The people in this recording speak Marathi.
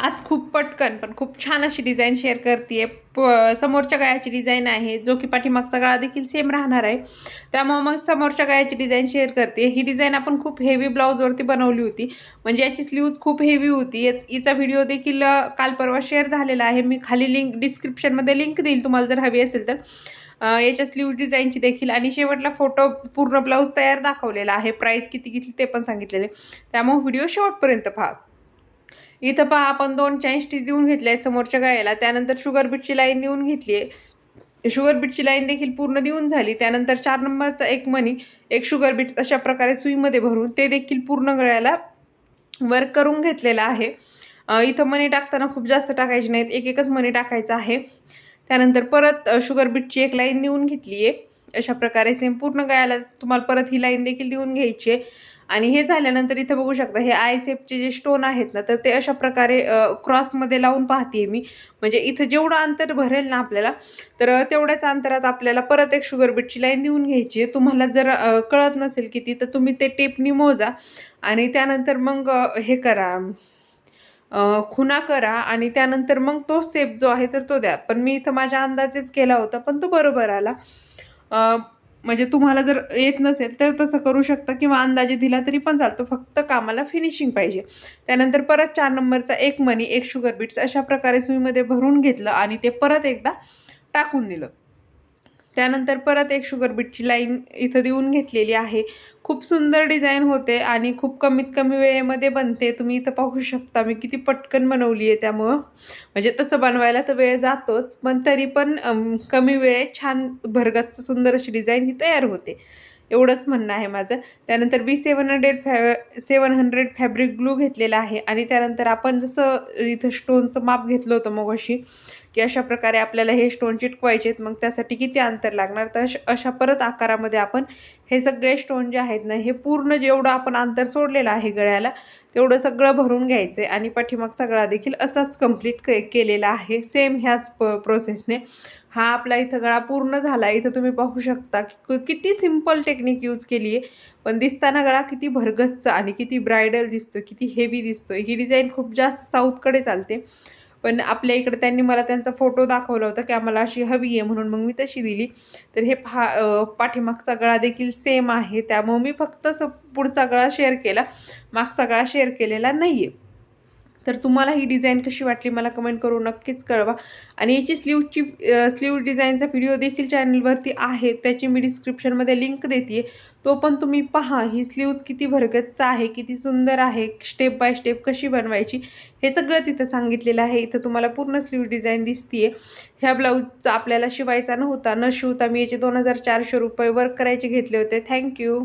आज खूप पटकन पण खूप छान अशी डिझाईन शेअर करते प समोरच्या गळ्याची डिझाईन आहे जो की पाठीमागचा गळा देखील सेम राहणार आहे. त्यामुळं मग समोरच्या गळ्याची डिझाईन शेअर करते ही डिझाईन आपण खूप हेवी ब्लाऊजवरती बनवली होती. म्हणजे याची स्लीव्ज खूप हेवी होती. याच हिचा व्हिडिओ देखील काल परवा शेअर झालेला आहे. मी खाली लिंक डिस्क्रिप्शनमध्ये लिंक देईल तुम्हाला जर हवी असेल तर. याच्या स्लीव डिझाईनची देखील. आणि शेवटला फोटो पूर्ण ब्लाऊज तयार दाखवलेला आहे. प्राईस किती घेतली ते पण सांगितलेले. त्यामुळे व्हिडिओ शेवटपर्यंत पहा. इथं पहा आपण दोन चॅन स्टिच देऊन घेतल्या आहेत समोरच्या गायला. त्यानंतर शुगर बीटची लाईन देऊन घेतली आहे. शुगर बीटची लाईन देखील पूर्ण देऊन झाली. त्यानंतर चार नंबरचा एक मनी एक शुगर बीट अशा प्रकारे सुईमध्ये भरून ते देखील पूर्ण गळ्याला वर्क करून घेतलेलं आहे. इथं मनी टाकताना खूप जास्त टाकायचे नाहीत. एक एकच मनी टाकायचं आहे. त्यानंतर परत शुगर बीटची एक लाईन देऊन घेतली आहे. अशा प्रकारे सेम पूर्ण गळ्याला तुम्हाला परत ही लाईन देखील देऊन घ्यायची आहे. आणि हे झाल्यानंतर इथं बघू शकता हे आय सेपचे जे स्टोन आहेत ना तर ते अशा प्रकारे क्रॉसमध्ये लावून पाहते मी. म्हणजे इथं जेवढं अंतर भरेल ना आपल्याला तर तेवढ्याच अंतरात आपल्याला परत एक शुगर बीटची लाईन देऊन घ्यायची आहे. तुम्हाला जर कळत नसेल किती तर तुम्ही ते टेपनी मोजा. आणि त्यानंतर मग हे करा. खुना करा आणि त्यानंतर मग तो सेप जो आहे तर तो द्या. पण मी इथं माझ्या अंदाजेच केला होता पण तो बरोबर आला. म्हणजे तुम्हाला जर येत नसेल तर तसं करू शकता किंवा अंदाजे दिला तरी पण चालतो. फक्त कामाला फिनिशिंग पाहिजे. त्यानंतर परत चार नंबरचा एक मनी एक शुगर बीट्स अशा प्रकारे सुईमध्ये भरून घेतलं आणि ते परत एकदा टाकून दिलं. त्यानंतर परत एक शुगर बीटची लाईन इथं देऊन घेतलेली आहे. खूप सुंदर डिझाईन होते आणि खूप कमीत कमी वेळेमध्ये बनते. तुम्ही इथं पाहू शकता. मी किती पटकन बनवली आहे त्यामुळं. म्हणजे तसं बनवायला तर वेळ जातोच पण तरी पण कमी वेळेत छान भरगत सुंदर अशी डिझाईन ही तयार होते. एवढंच म्हणणं आहे माझं. त्यानंतर बी सेवन हंड्रेड फॅ सेवन हंड्रेड फॅब्रिक ग्लू घेतलेला आहे. आणि त्यानंतर आपण जसं इथं स्टोनचं माप घेतलं होतं मग अशी की अशा प्रकारे आपल्याला हे स्टोन चिटकवायचे आहेत मग त्यासाठी किती अंतर लागणार? तर अश- अशा परत आकारामध्ये आपण हे सगळे स्टोन जे आहेत ना हे पूर्ण जेवढं आपण अंतर सोडलेलं आहे गळ्याला तेवढं सगळं भरून घ्यायचं आहे आणि पाठीमागचा गळा देखील असाच कंप्लीट के केलेला आहे. सेम ह्याच प प्रोसेसने हा आपला इथं गळा पूर्ण झाला. इथं तुम्ही पाहू शकता की किती सिंपल टेक्निक यूज केली आहे पण दिसताना गळा किती भरगच्च आणि किती ब्रायडल दिसतो किती हेवी दिसतो ही डिझाईन खूप जास्त साऊथकडे चालते. पण आपल्या इकडे त्यांनी मला त्यांचा फोटो दाखवला होता की आम्हाला अशी हवी आहे म्हणून मग मी तशी दिली. तर हे पहा पाठीमागचा गळा देखील सेम आहे. त्यामुळे मी फक्त स पुढचा गळा शेअर केला. मागचा गळा शेअर केलेला नाही आहे तर तुम्हाला ही डिझाईन कशी वाटली मला कमेंट करून नक्कीच कळवा. आणि याची स्लीवची स्लीव डिझाईनचा व्हिडिओ देखील चॅनलवरती आहे. त्याची मी डिस्क्रिप्शनमध्ये लिंक देते तो पण तुम्ही पहा. ही स्लीव्ज किती भरगतचा आहे किती सुंदर आहे स्टेप बाय स्टेप कशी बनवायची हे सगळं तिथं सांगितलेलं आहे. इथं तुम्हाला पूर्ण स्लीव डिझाईन दिसतीये. ह्या ब्लाऊजचा आपल्याला शिवायचा नव्हता. न शिवता मी याचे दोन हजार चारशे रुपये वर्क करायचे घेतले होते. थँक्यू